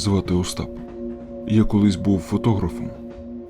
Звати Остап. Я колись був фотографом.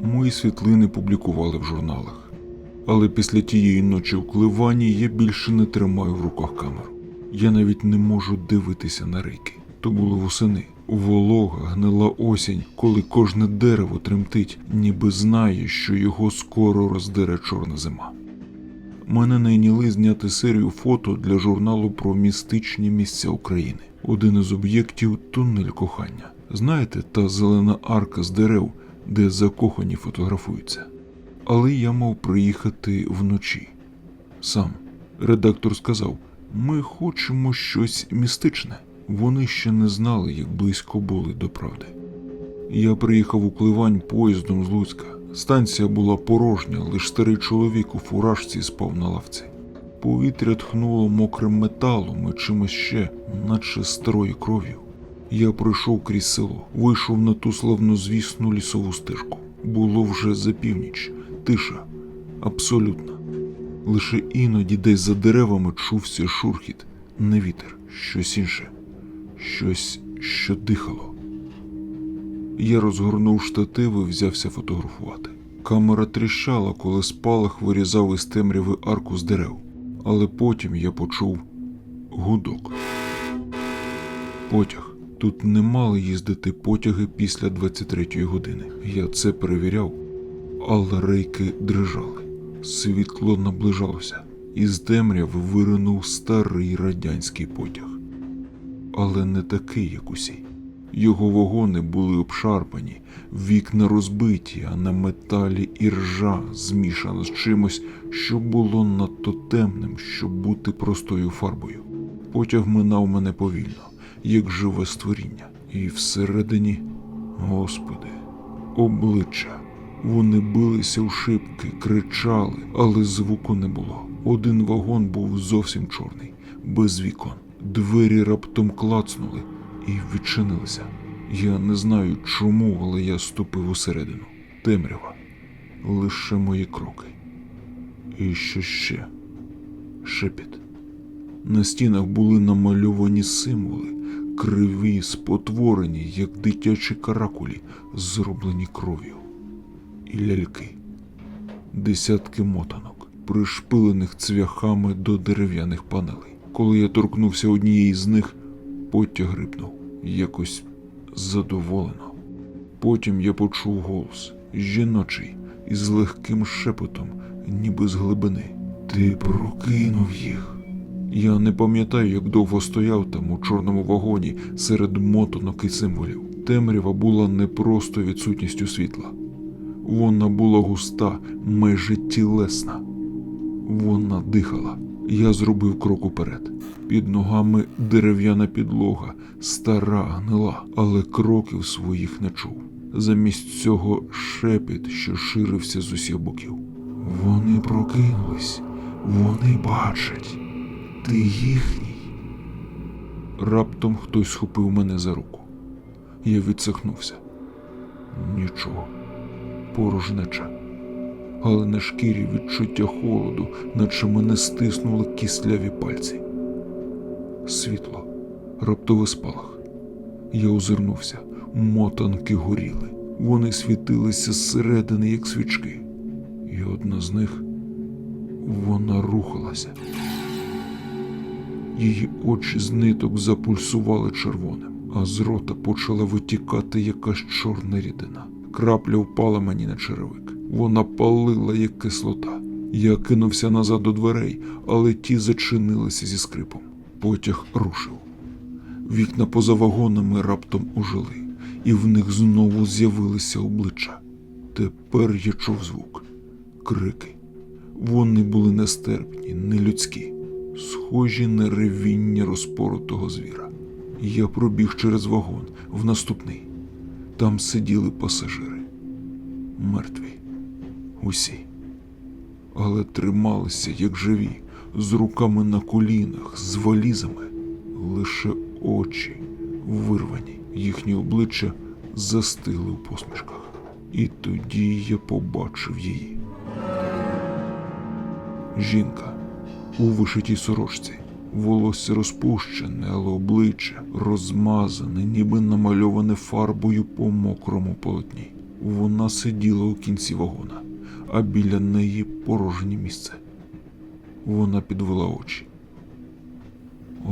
Мої світлини публікували в журналах. Але після тієї ночі в Кливані я більше не тримаю в руках камеру. Я навіть не можу дивитися на рейки. То було восени. Волога, гнила осінь, коли кожне дерево тремтить, ніби знає, що його скоро роздере чорна зима. Мене найняли зняти серію фото для журналу про містичні місця України. Один із об'єктів тунель кохання. Знаєте, та зелена арка з дерев, де закохані фотографуються. Але я мав приїхати вночі. Сам редактор сказав: ми хочемо щось містичне. Вони ще не знали, як близько були до правди. Я приїхав у Кливань поїздом з Луцька. Станція була порожня, лише старий чоловік у фуражці спав на лавці. Повітря тхнуло мокрим металом і чимось ще, наче старою кров'ю. Я пройшов крізь село, вийшов на ту славнозвісну лісову стежку. Було вже за північ, тиша, абсолютна. Лише іноді десь за деревами чувся шурхіт, не вітер, щось інше, щось, що дихало. Я розгорнув штатив і взявся фотографувати. Камера тріщала, коли спалах вирізав із темряви арку з дерев, але потім я почув гудок. Потяг. Тут не мали їздити потяги після 23-ї години. Я це перевіряв, але рейки дрижали. Світло наближалося. Із темряви виринув старий радянський потяг. Але не такий, як усі. Його вагони були обшарпані, вікна розбиті, а на металі і ржа змішана з чимось, що було надто темним, щоб бути простою фарбою. Потяг минав мене повільно, як живе створіння, і всередині, господи, обличчя. Вони билися в шибки, кричали, але звуку не було. Один вагон був зовсім чорний, без вікон. Двері раптом клацнули і відчинилися. Я не знаю чому, але я ступив усередину. Темрява. Лише мої кроки. І що ще? Шепіт. На стінах були намальовані символи, криві, спотворені, як дитячі каракулі, зроблені кров'ю. І ляльки. Десятки мотанок, пришпилених цвяхами до дерев'яних панелей. Коли я торкнувся однієї з них, потяг рипнув якось задоволено. Потім я почув голос жіночий із легким шепотом, ніби з глибини. Ти прокинув їх. Я не пам'ятаю, як довго стояв там у чорному вагоні серед мотонок і символів. Темрява була не просто відсутністю світла. Вона була густа, майже тілесна. Вона дихала. Я зробив крок уперед. Під ногами дерев'яна підлога, стара, гнила, але кроків своїх не чув. Замість цього шепіт, що ширився з усіх боків. Вони прокинулись, вони бачать. Ти їхній. Раптом хтось схопив мене за руку. Я відсахнувся. Нічого. Порожнеча але на шкірі відчуття холоду, наче мене стиснули кисляві пальці. Світло, раптовий спалах. Я озирнувся, мотанки горіли. Вони світилися зсередини, як свічки, і одна з них вона рухалася. Її очі з ниток запульсували червоним, а з рота почала витікати якась чорна рідина. Крапля впала мені на черевик. Вона палила, як кислота. Я кинувся назад до дверей, але ті зачинилися зі скрипом. Потяг рушив. Вікна поза вагонами раптом ожили, і в них знову з'явилися обличчя. Тепер я чув звук, крики. Вони були нестерпні, нелюдські, схожі на ревіння розпоротого звіра. Я пробіг через вагон в наступний. Там сиділи пасажири. Мертві. Усі. Але трималися, як живі, з руками на колінах, з валізами. Лише очі вирвані, їхні обличчя застигли у посмішках. І тоді я побачив її. Жінка у вишитій сорочці, Волосся розпущене, але обличчя розмазане, ніби намальоване фарбою по мокрому полотні. Вона сиділа у кінці вагона, а біля неї порожнє місце. Вона підвела очі.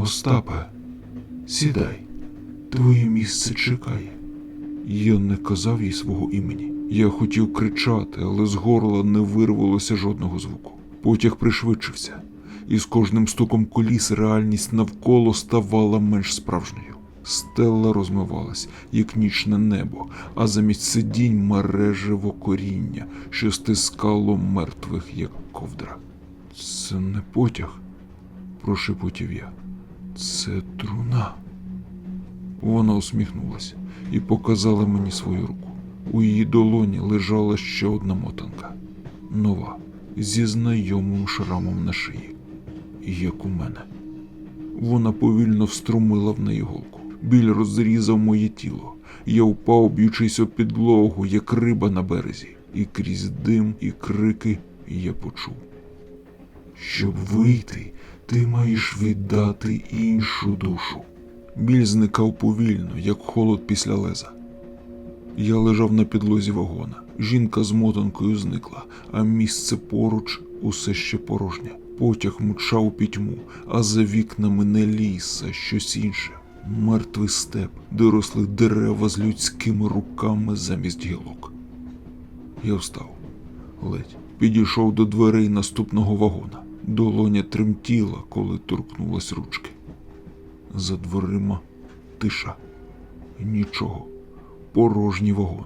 Остапе, сідай, твоє місце чекає. Я не казав їй свого імені. Я хотів кричати, але з горла не вирвалося жодного звуку. Потяг пришвидшився, і з кожним стуком коліс реальність навколо ставала менш справжньою. Стелла розмивалась, як нічне небо, а замість сидінь мережево коріння, що стискало мертвих, як ковдра. Це не потяг, прошепотів я. Це труна. Вона усміхнулася і показала мені свою руку. У її долоні лежала ще одна мотанка, нова, зі знайомим шрамом на шиї, як у мене. Вона повільно вструмила в неї голку. Біль розрізав моє тіло. Я впав, б'ючись об підлогу, як риба на березі, і крізь дим і крики я почув. Щоб вийти, ти маєш віддати іншу душу. Біль зникав повільно, як холод після леза. Я лежав на підлозі вагона. Жінка з мотанкою зникла, а місце поруч усе ще порожнє. Потяг мчав у пітьму, а за вікнами не ліс, а щось інше. Мертвий степ, де росли дерева з людськими руками замість гілок. Я встав, ледь підійшов до дверей наступного вагона. Долоня тремтіла, коли торкнулась ручки. За дверима тиша. Нічого. Порожній вагон.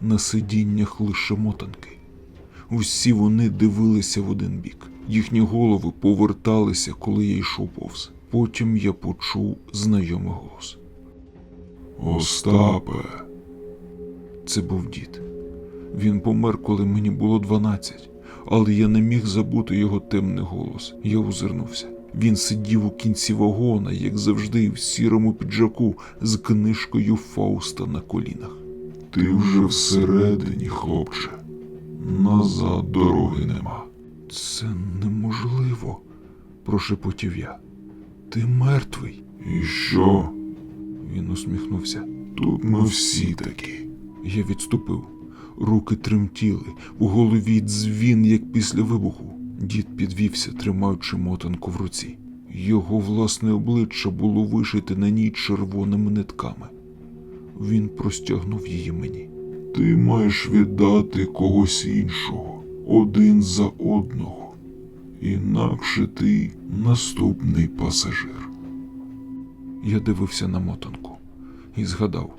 На сидіннях лише мотанки. Усі вони дивилися в один бік. Їхні голови поверталися, коли я йшов повз. Потім я почув знайомий голос. Остапе. Це був дід. Він помер, коли мені було 12, але я не міг забути його темний голос. Я озирнувся. Він сидів у кінці вагона, як завжди, в сірому піджаку з книжкою Фауста на колінах. Ти вже всередині, хлопче. Назад дороги нема. Це неможливо, прошепотів я. Ти мертвий. І що? Він усміхнувся. Тут ми всі такі. Я відступив. Руки тремтіли, у голові дзвін, як після вибуху. Дід підвівся, тримаючи мотанку в руці. Його власне обличчя було вишите на ній червоними нитками. Він простягнув її мені. Ти маєш віддати когось іншого, один за одного. Інакше ти наступний пасажир. Я дивився на мотанку і згадав: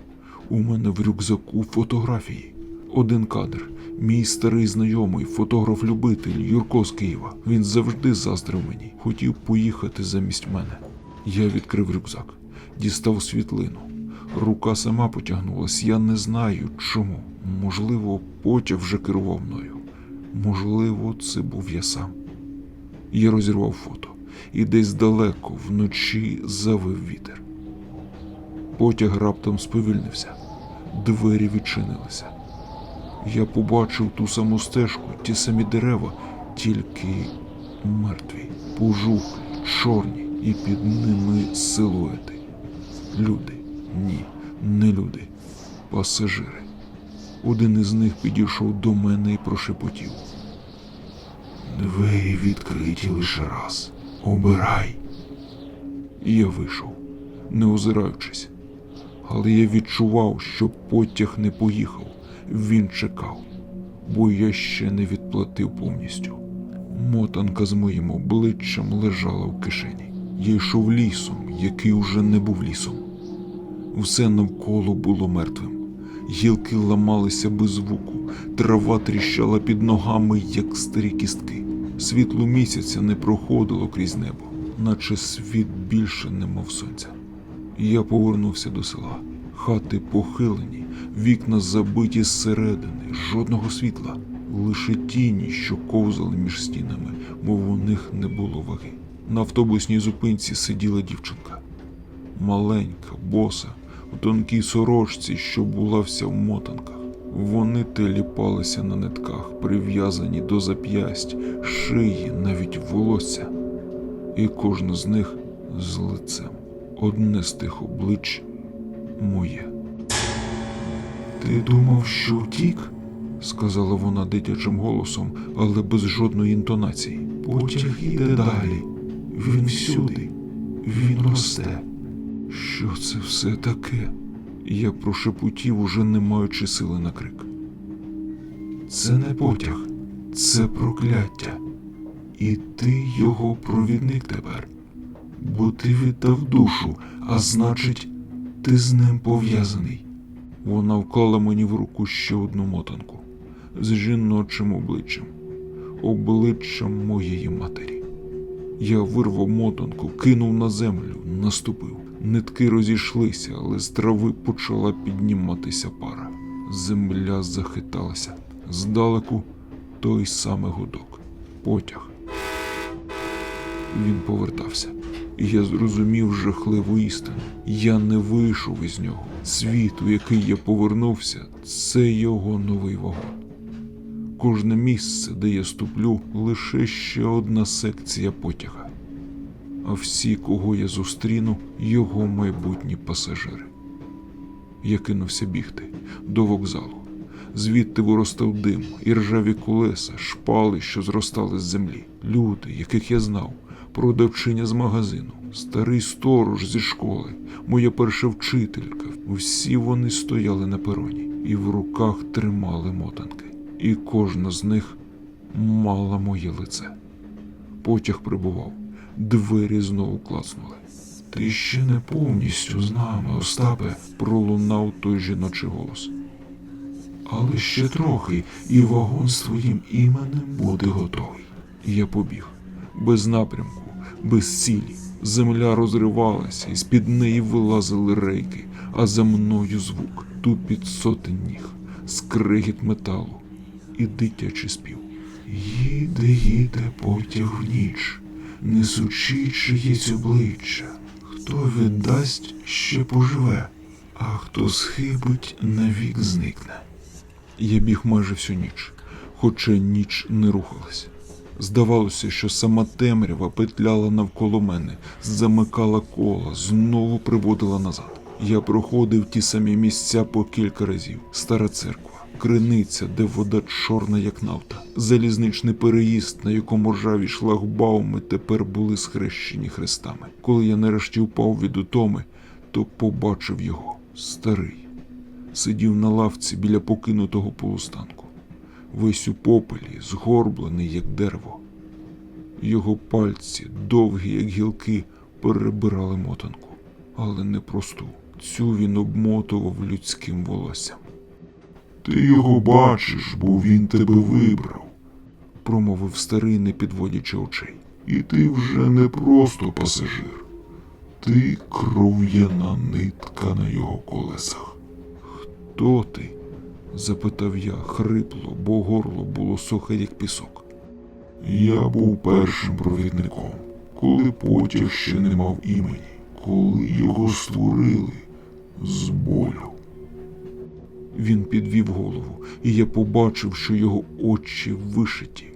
у мене в рюкзаку фотографії. Один кадр. Мій старий знайомий, фотограф-любитель Юрко з Києва. Він завжди заздрив мені, хотів поїхати замість мене. Я відкрив рюкзак, дістав світлину. Рука сама потягнулась, я не знаю чому. Можливо, потяг вже керував мною. Можливо, це був я сам. Я розірвав фото, і десь далеко вночі завив вітер. Потяг раптом сповільнився, двері відчинилися. Я побачив ту саму стежку, ті самі дерева, тільки мертві, пожухлі, чорні, і під ними силуети. Люди, ні, не люди, пасажири. Один із них підійшов до мене і прошепотів. Двері відкриті лише раз. Обирай. Я вийшов, не озираючись. Але я відчував, що потяг не поїхав. Він чекав, бо я ще не відплатив повністю. Мотанка з моїм обличчям лежала в кишені. Я йшов лісом, який уже не був лісом. Все навколо було мертвим. Гілки ламалися без звуку, трава тріщала під ногами, як старі кістки. Світло місяця не проходило крізь небо, наче світ більше не мав сонця. Я повернувся до села. Хати похилені, вікна забиті зсередини, жодного світла, лише тіні, що ковзали між стінами, мов у них не було ваги. На автобусній зупинці сиділа дівчинка. Маленька, боса, у тонкій сорочці, що була вся в мотанках. Вони теліпалися на нитках, прив'язані до зап'ясть, шиї, навіть волосся. і кожне з них з лицем. Одне з тих облич моє. Ти думав, що втік? сказала вона дитячим голосом, але без жодної інтонації. Потяг іде далі. Він всюди. Він росте. Що це все таке? Я прошепотів, уже не маючи сили на крик. Це не потяг, це прокляття. І ти його провідник тепер. Бо ти віддав душу, а значить, ти з ним пов'язаний. Вона вклала мені в руку ще одну мотанку з жіночим обличчям, обличчям моєї матері. Я вирвав мотанку, кинув на землю, наступив. Нитки розійшлися, але з трави почала підніматися пара. Земля захиталася. Здалеку той самий гудок. Потяг. Він повертався. І я зрозумів жахливу істину. Я не вийшов із нього. Світ, у який я повернувся, це його новий вагон. Кожне місце, де я ступлю, лише ще одна секція потяга. А всі, кого я зустріну, його майбутні пасажири. Я кинувся бігти до вокзалу. Звідти виростав дим, і ржаві колеса, шпали, що зростали з землі, люди, яких я знав, продавчиня з магазину, старий сторож зі школи, моя перша вчителька. Всі вони стояли на пероні і в руках тримали мотанки. І кожна з них мала моє лице. Потяг прибував, двері знову клацнули. Ти ще не повністю з нами, Остапе, пролунав той жіночий голос. Але ще трохи, і вагон з твоїм іменем буде готовий. Я побіг без напрямку, без цілі. Земля розривалася, і з-під неї вилазили рейки, а за мною звук, тупіт сотень ніг, скригіт металу і дитячий спів. Їде, їде потяг в ніч, несучи чиєсь обличчя. Хто віддасть, ще поживе, а хто схибить, навік зникне. Я біг майже всю ніч, хоча ніч не рухалась. Здавалося, що сама темрява петляла навколо мене, замикала кола, знову приводила назад. Я проходив ті самі місця по кілька разів: стара церква, криниця, де вода чорна, як нафта, залізничний переїзд, на якому ржаві шлагбауми тепер були схрещені хрестами. Коли я нарешті впав від утоми, то побачив його старий. Сидів на лавці біля покинутого полустанку весь у попелі, згорблений, як дерево. Його пальці, довгі, як гілки, перебирали мотанку, але не просту. Цю він обмотував людським волоссям. Ти його бачиш, бо він тебе вибрав, промовив старий, не підводячи очей. І ти вже не просто пасажир. Ти кров'яна нитка на його колесах. Хто ти? запитав я хрипло, бо горло було сухе, як пісок. Я був першим провідником, коли потяг ще не мав імені, коли його створили з болю. Він підвів голову, і я побачив, що його очі вишиті,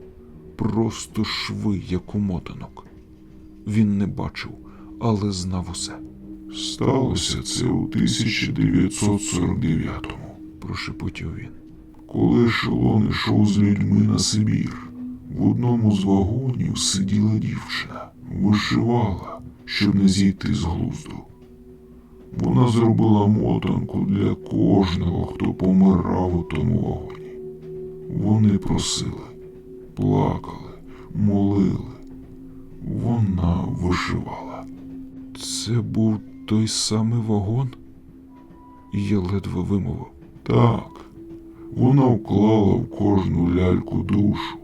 просто шви, як у мотанок. Він не бачив, але знав усе. Сталося це у 1949-му, прошепотів він. Коли ешелон йшов з людьми на Сибір, в одному з вагонів сиділа дівчина, вишивала, щоб не зійти з глузду. Вона зробила мотанку для кожного, хто помирав у тому вагоні. Вони просили, плакали, молили. Вона вишивала. Це був той самий вагон? Я ледве вимовив. Так, вона вклала в кожну ляльку душу,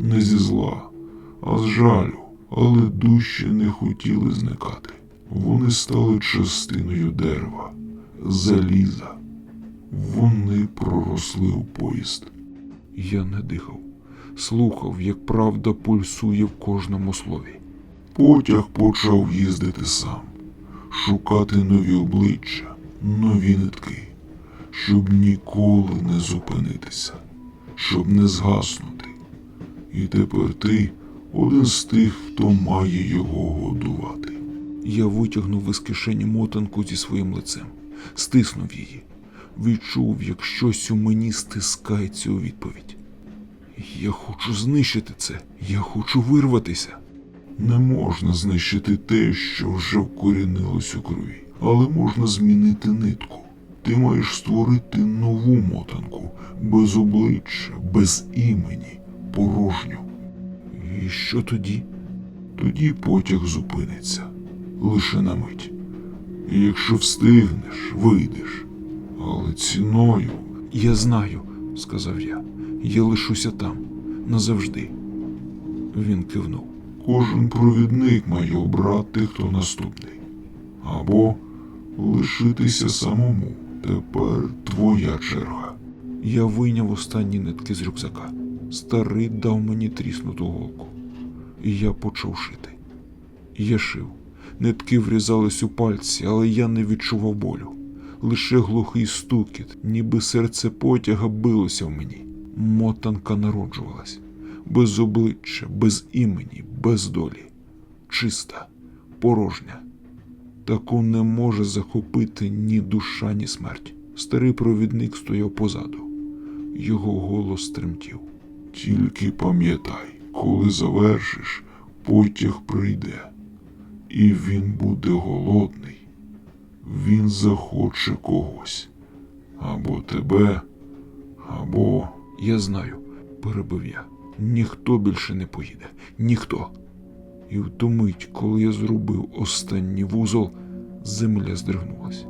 не зі зла, а з жалю, але душі не хотіли зникати. Вони стали частиною дерева, заліза. Вони проросли у поїзд. Я не дихав, слухав, як правда пульсує в кожному слові. Потяг почав їздити сам, шукати нові обличчя, нові нитки, щоб ніколи не зупинитися, щоб не згаснути. І тепер ти один з тих, хто має його годувати. Я витягнув із кишені мотанку зі своїм лицем, стиснув її, відчув, як щось у мені стискається у відповідь. Я хочу знищити це, я хочу вирватися. Не можна знищити те, що вже вкорінилось у крові, але можна змінити нитку. Ти маєш створити нову мотанку, без обличчя, без імені, порожню. І що тоді? Тоді потяг зупиниться лише на мить. І якщо встигнеш, вийдеш. Але ціною. Я знаю, сказав я. Я лишуся там назавжди. Він кивнув. Кожен провідник має обрати, хто наступний. Або лишитися самому. Тепер твоя черга. Я вийняв останні нитки з рюкзака. Старий дав мені тріснуту голку. І я почав шити. Я шив. Нитки врізались у пальці, але я не відчував болю. Лише глухий стукіт, ніби серце потяга билося в мені. Мотанка народжувалась. Без обличчя, без імені, без долі. Чиста, порожня. Таку не може захопити ні душа, ні смерть. Старий провідник стояв позаду. Його голос тремтів. Тільки пам'ятай, коли завершиш, потяг прийде. І він буде голодний. Він захоче когось. Або тебе, або. Я знаю, перебив я. Ніхто більше не поїде. Ніхто. І в ту мить, коли я зробив останній вузол, земля здригнулась.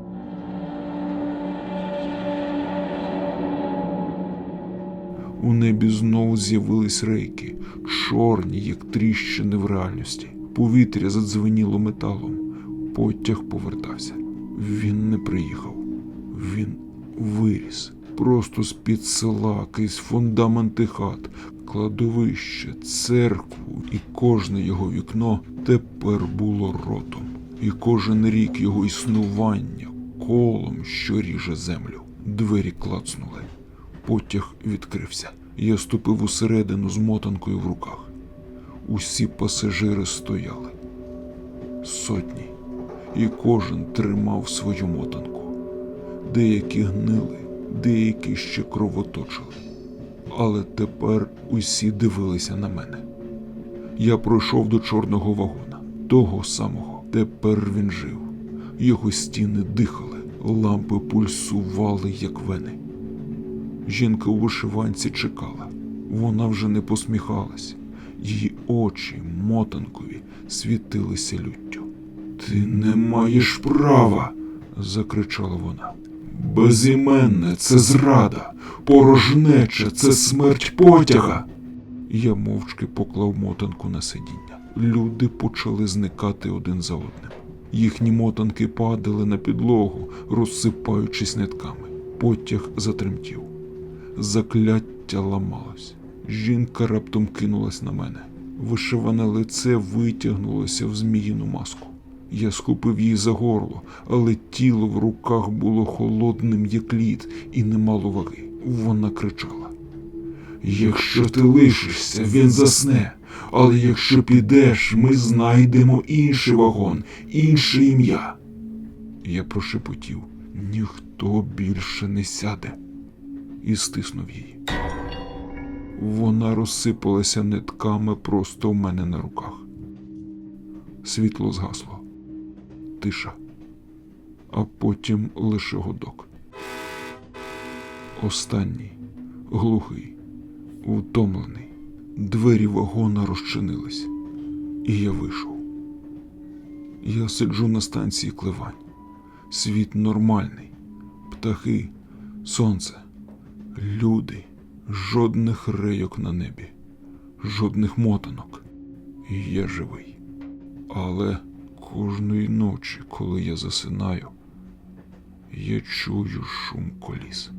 У небі знову з'явились рейки, чорні, як тріщини в реальності. Повітря задзвеніло металом. Потяг повертався. Він не приїхав. Він виріс. Просто з-під села, крізь фундаменти хат, кладовище, церкву, і кожне його вікно тепер було ротом. І кожен рік його існування колом, що ріже землю. Двері клацнули. Потяг відкрився. Я ступив усередину з мотанкою в руках. Усі пасажири стояли. Сотні. І кожен тримав свою мотанку. Деякі гнили, деякі ще кровоточили. Але тепер усі дивилися на мене. Я пройшов до чорного вагона, того самого. Тепер він жив. Його стіни дихали, лампи пульсували, як вени. Жінка у вишиванці чекала. Вона вже не посміхалась. Її очі, мотанкові, світилися люттю. Ти не маєш права. закричала вона. Безіменне це зрада, порожнеча це смерть потяга. Я мовчки поклав мотанку на сидіння. Люди почали зникати один за одним. Їхні мотанки падали на підлогу, розсипаючись нитками. Потяг затремтів. Закляття ламалось. Жінка раптом кинулась на мене. Вишиване лице витягнулося в зміїну маску. Я схопив її за горло, але тіло в руках було холодним, як лід, і не мало ваги. Вона кричала. Якщо ти лишишся, він засне. Але якщо підеш, ми знайдемо інший вагон, інше ім'я. Я прошепотів, ніхто більше не сяде, і стиснув її. Вона розсипалася нитками просто в мене на руках. Світло згасло, тиша, а потім лише гудок. Останній, глухий, втомлений. Двері вагона розчинились, і я вийшов. Я сиджу на станції Кливань. Світ нормальний, птахи, сонце, люди, жодних рейок на небі, жодних мотанок. Я живий. Але кожної ночі, коли я засинаю, я чую шум коліс.